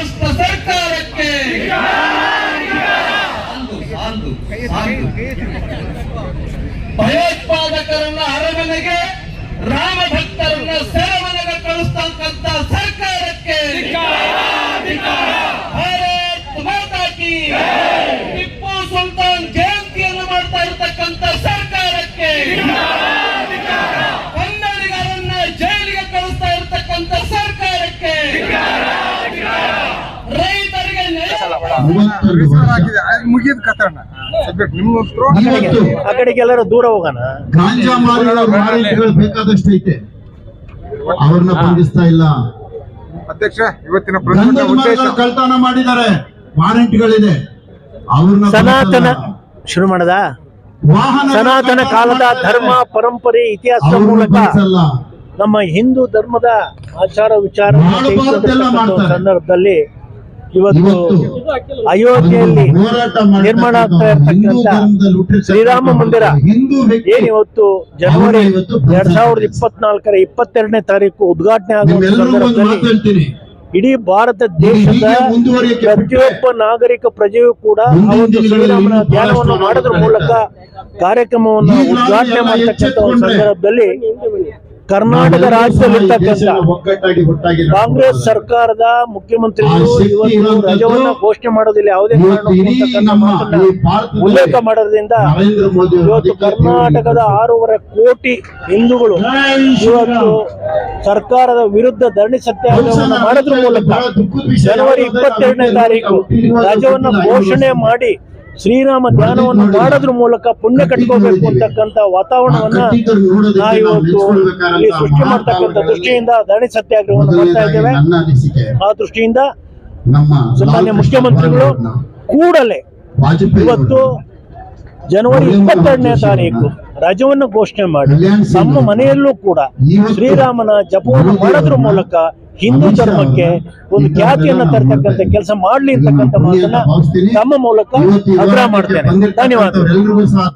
ಭ್ರಷ್ಟ ಸರ್ಕಾರಕ್ಕೆ. ಭಯೋತ್ಪಾದಕರನ್ನ ಅರಮನೆಗೆ ರಾಮ ಮುಗಿದ ಉತ್ತರ ಆ ಕಡೆಗೆ ಎಲ್ಲರೂ ದೂರ ಹೋಗೋಣ? ಗಾಂಜಾ ಮಾರಿರೋ ವಾರಂಟ್ಗಳು ಬೇಕಾದಷ್ಟು ಐತೆ. ಅವ್ರನ್ನ ಬಂಧಿಸ್ತಾ ಇಲ್ಲ. ಅಧ್ಯಕ್ಷ ಇವತ್ತಿನ ಪ್ರಸನ್ನ ಗಂಧದ ಉದ್ದೇಶ. ಮರಗಳ ಕಳ್ತನ ಮಾಡಿದ್ದಾರೆ. ವಾರಂಟ್ಗಳಿದೆ. ಅವ್ರನ್ನ ಸನಾತನ. ಶುರು ಮಾಡದ? ವಾಹನ ಸನಾತನ ಕಾಲದ ಧರ್ಮ ಪರಂಪರೆ ಇತಿಹಾಸದ ಮೂಲಕ. ನಮ್ಮ ಹಿಂದೂ ಧರ್ಮದ ಆಚಾರ ವಿಚಾರ. ಸಂದರ್ಭದಲ್ಲಿ ಇವತ್ತು ಅಯೋಧ್ಯೆಯಲ್ಲಿ ನಿರ್ಮಾಣ ಆಗ್ತಾ ಹುಟ್ಟಿರ್ತಕ್ಕಂಥ ಶ್ರೀರಾಮ ಮಂದಿರ ಏನಿವತ್ತು ಏನ್ ಇವತ್ತು ಜನವರಿ ಎರಡ್ ಸಾವಿರದ. ಇಪ್ಪತ್ನಾಲ್ಕರ ಇಪ್ಪತ್ತೆರಡನೇ ತಾರೀಕು ಉದ್ಘಾಟನೆ ಆಗುವ ಸಂದರ್ಭದಲ್ಲಿ ಇಡೀ ಭಾರತ ದೇಶದ ಪ್ರತಿಯೊಬ್ಬ ನಾಗರಿಕ ಪ್ರಜೆಯೂ ಕೂಡ ಶ್ರೀರಾಮನ ಧ್ಯಾನವನ್ನು ಮಾಡೋದ್ರ ಮೂಲಕ ಕಾರ್ಯಕ್ರಮವನ್ನು ಉದ್ಘಾಟನೆ ಮಾಡತಕ್ಕಂತ ಮಾಡತಕ್ಕಂಥ ಸಂದರ್ಭದಲ್ಲಿ ಕರ್ನಾಟಕ ರಾಜ್ಯದಲ್ಲಿರ್ತಕ್ಕಂಥ ಕಾಂಗ್ರೆಸ್ ಸರ್ಕಾರದ ಮುಖ್ಯಮಂತ್ರಿಗಳು ಇವತ್ತು ರಜವನ್ನ ಘೋಷಣೆ ಮಾಡೋದಿಲ್ಲ. ಯಾವುದೇ ಉಲ್ಲೇಖ ಮಾಡೋದ್ರಿಂದ ಇವತ್ತು ಕರ್ನಾಟಕದ ಆರೂವರೆ ಕೋಟಿ ಹಿಂದೂಗಳು ಇವತ್ತು ಸರ್ಕಾರದ ವಿರುದ್ಧ ಧರಣಿ ಸತ್ಯಾಗ್ರಹವನ್ನು ಮಾಡೋದ್ರ ಮೂಲಕ ಜನವರಿ ಇಪ್ಪತ್ತೆರಡನೇ ತಾರೀಕು ರಾಜ್ಯವನ್ನ ಘೋಷಣೆ ಮಾಡಿ ಶ್ರೀರಾಮ ಧ್ಯಾನವನ್ನು ಮಾಡೋದ್ರ ಮೂಲಕ ಪುಣ್ಯ ಕಟ್ಕೋಬೇಕು ಅಂತಕ್ಕಂಥ ವಾತಾವರಣವನ್ನ ನಾವು ಇವತ್ತು ಇಲ್ಲಿ ಸೃಷ್ಟಿ ಮಾಡ್ತಕ್ಕಂಥ ದೃಷ್ಟಿಯಿಂದ ಧರಣಿ ಸತ್ಯಾಗ್ರಹವನ್ನು ಮಾಡ್ತಾ ಇದ್ದೇವೆ. ಆ ದೃಷ್ಟಿಯಿಂದ ನಮ್ಮ ಸನ್ಮಾನ್ಯ ಮುಖ್ಯಮಂತ್ರಿಗಳು ಕೂಡಲೇ ಇವತ್ತು ಜನವರಿ ಇಪ್ಪತ್ತೆರಡನೇ ತಾರೀಕು ರಜವನ್ನು ಘೋಷಣೆ ಮಾಡಿ ನಮ್ಮ ಮನೆಯಲ್ಲೂ ಕೂಡ ಶ್ರೀರಾಮನ ಜಪವನ್ನು ಮಾಡೋದ್ರ ಮೂಲಕ ಹಿಂದೂ ಧರ್ಮಕ್ಕೆ ಒಂದು ಖ್ಯಾತಿಯನ್ನ ತರ್ತಕ್ಕಂಥ ಕೆಲಸ ಮಾಡ್ಲಿ ಅಂತಕ್ಕಂಥ ಮಾತನ್ನ ತಮ್ಮ ಮೂಲಕ ಆಗ್ರಹ ಮಾಡ್ತೇನೆ. ಸಹ